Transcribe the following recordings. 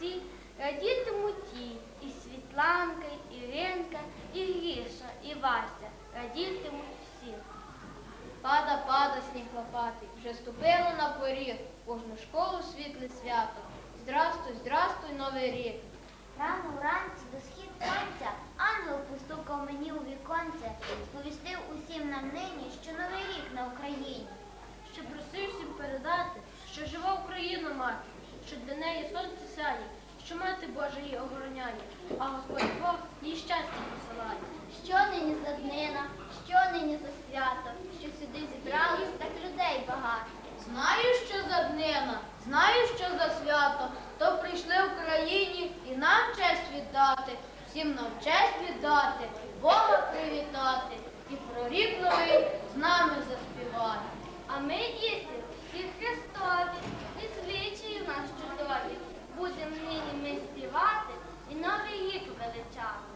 красі, радітимуть ті, і Світланка, і Іринка, і Гріша, і Вася, радітимуть всі. Пада, пада, сніг лопатий, вже ступило на поріг, кожну школу світле свято. Здрастуй, здрастуй, новий рік. Рано вранці до схід сонця ангел постукав мені у віконце, сповістив усім нам нині, що новий рік на Україні. Що просив всім передати, що жива Україна мати, що для неї сонце сяє, що мати Божа її охороняє, а Господь Бог їй щастя посилає. Що нині за днина, що нині за свято, що сюди зібрались так людей багато. Знаю, що за днина, знаю, що за свято, то прийшли в країні і нам честь віддати, всім нам честь віддати, Бога привітати і про рік новий з нами заспівати. А ми діти, всі Христові, і звичаї в нас чудові. Будем нині ми співати і новий рік величати.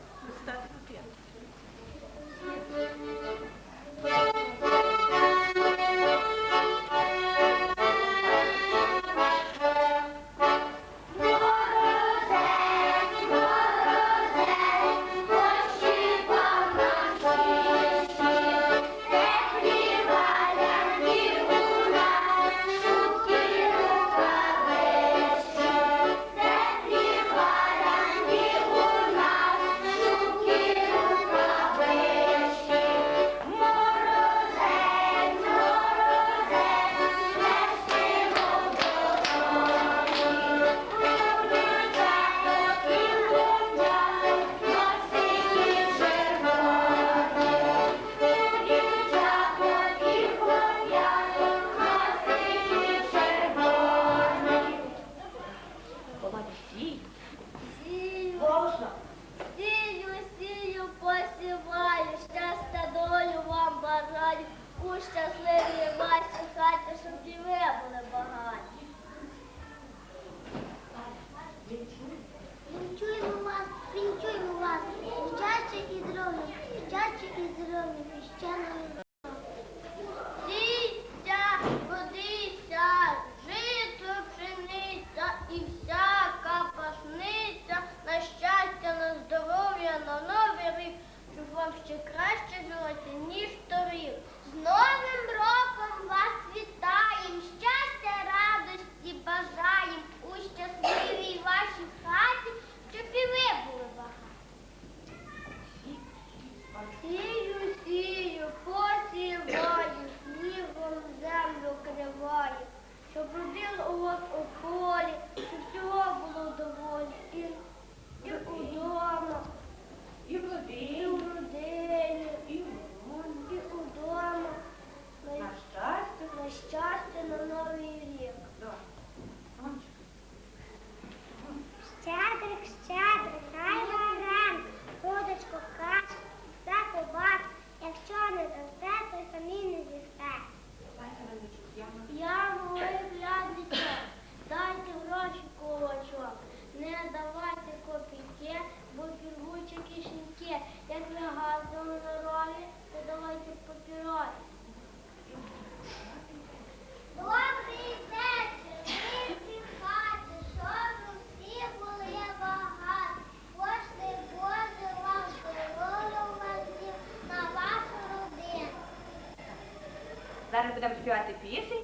Бажаю, у щасливій вашій хаті, щоб і ви були багаті. Вінчуємо вас, вінчуємо вас, щастя і здоров'я, щастя і здоров'я, хрещеної Сійся, водися, жито, пшениця і всяка пашниця, на щастя, на здоров'я, на новий рік, щоб вам ще краще жилося, ніж торік. З Новим роком вас вітаєм, щастя, радості бажаєм у щасливій вашій хаті, щоб і ви були багаті. Сію, сію, посіваю, снігом землю криваю, щоб родило у вас у полі, щоб всього було доволі. І, і удома, І в і родині, в родині, і в домі. і удома. На, На щастя. на щастя, на новий рік. Да. Ромчик. Щедрик, щедрик, хай варен, удочку каш, все побач, якщо не дасте, то й самі не з'їсте. Дайте Ромчик, я на- Я малий глядачок, дайте гроші кулачок, не давайте копійки, бо піргучі кишеньки, як ви газом на ролі, то давайте папіроси. Добрий вечір, ми всі хати, щоб усі були багаті. Пошти Боже вам здоров'я на вашу родину. Зараз будемо співати пісеньку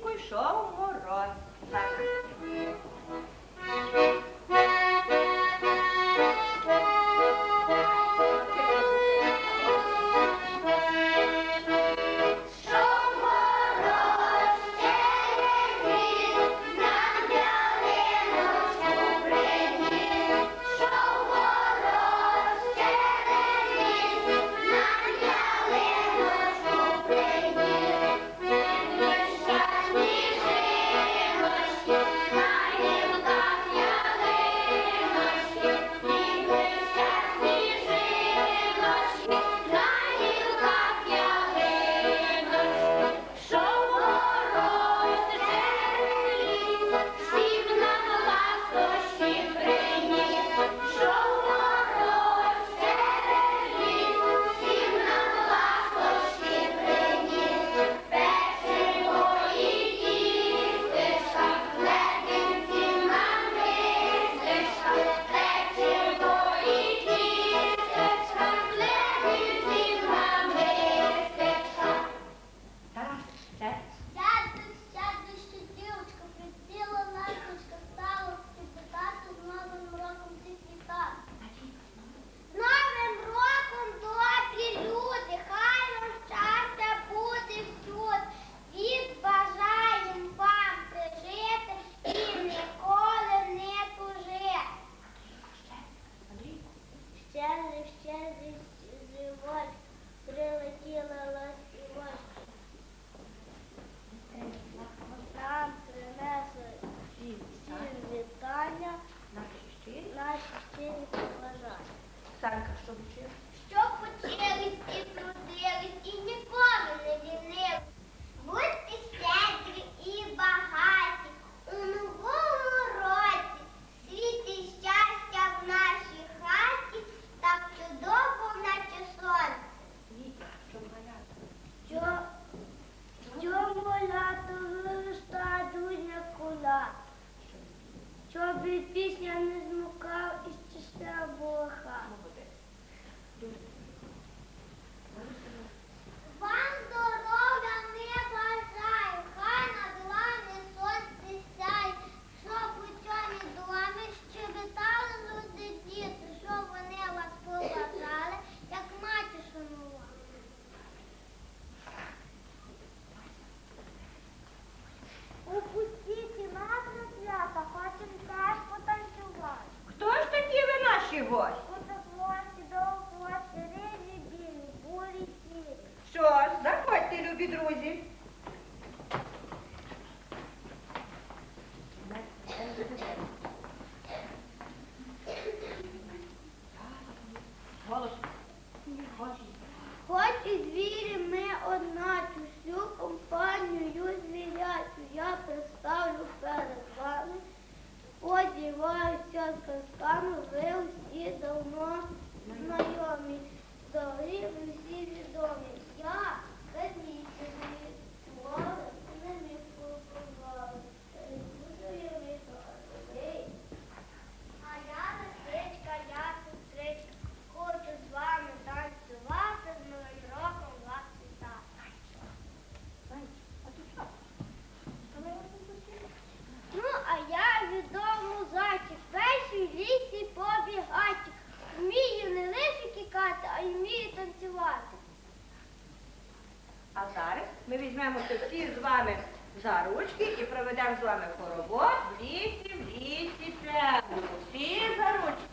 візьмемося всі тобто з вами за ручки і проведемо з вами хоровод в лісі, в лісі, темно. Всі за ручки.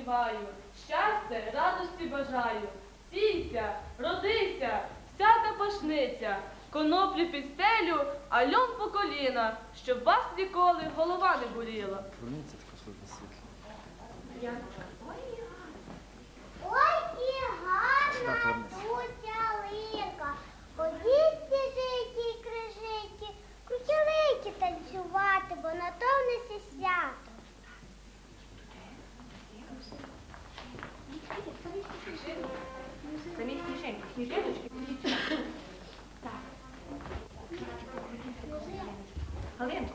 співаю, щастя, радості бажаю. Сійся, родися, вся та пашниця, коноплі під стелю, а льон по коліна, щоб вас ніколи голова не боліла. Я Ой, і гарна кучалика, ходіть житі і крижиті, кучалики танцювати, бо на то в свято. Самі ходіть сюди. Так. Галинко,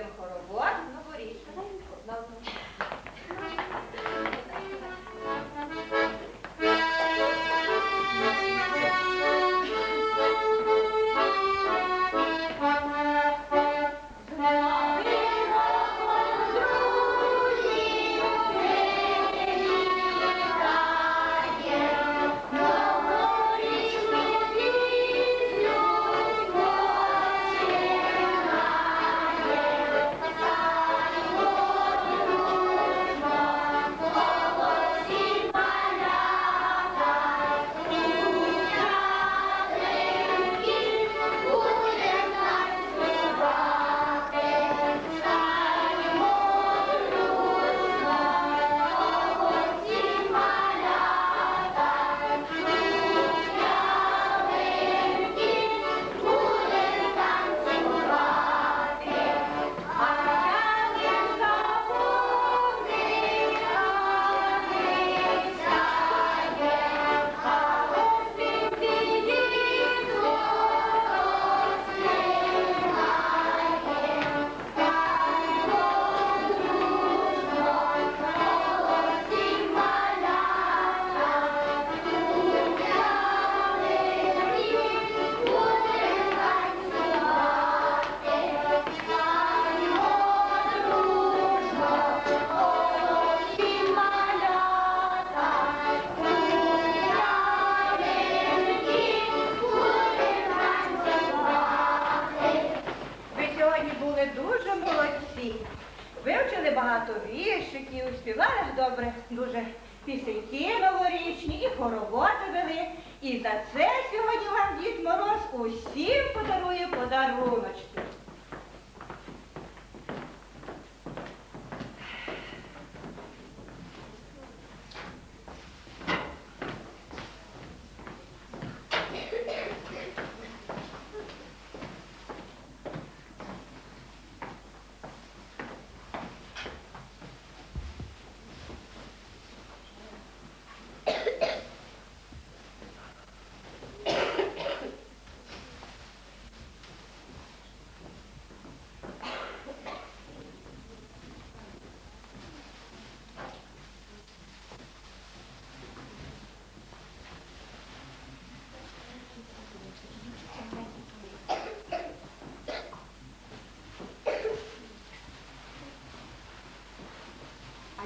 проведемо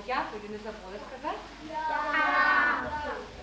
Я дякую, не забули сказати? Да.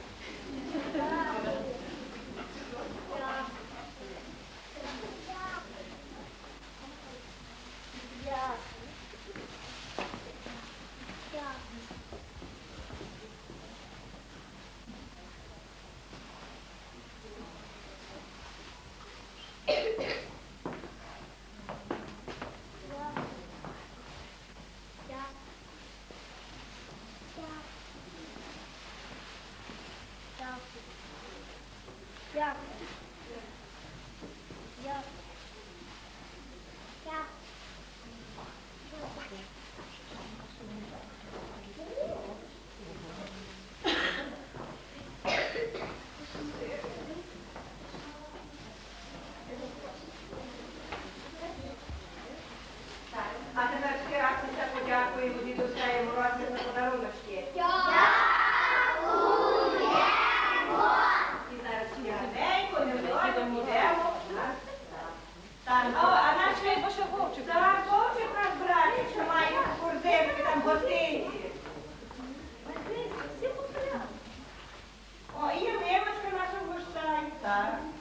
that.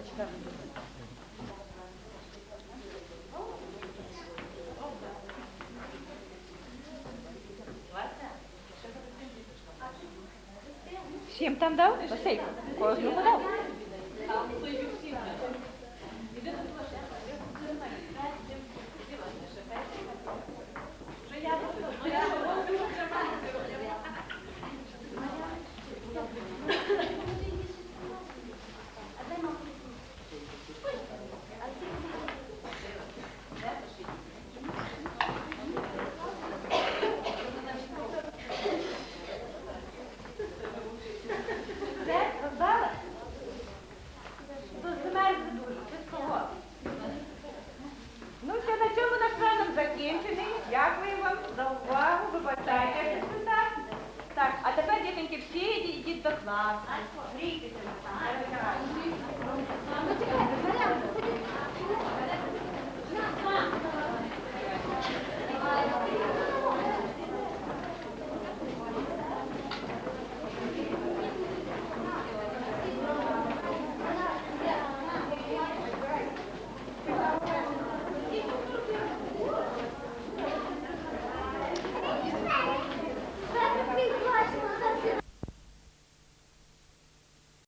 почитаємо. Всім там дав? Василько? Кожному дав.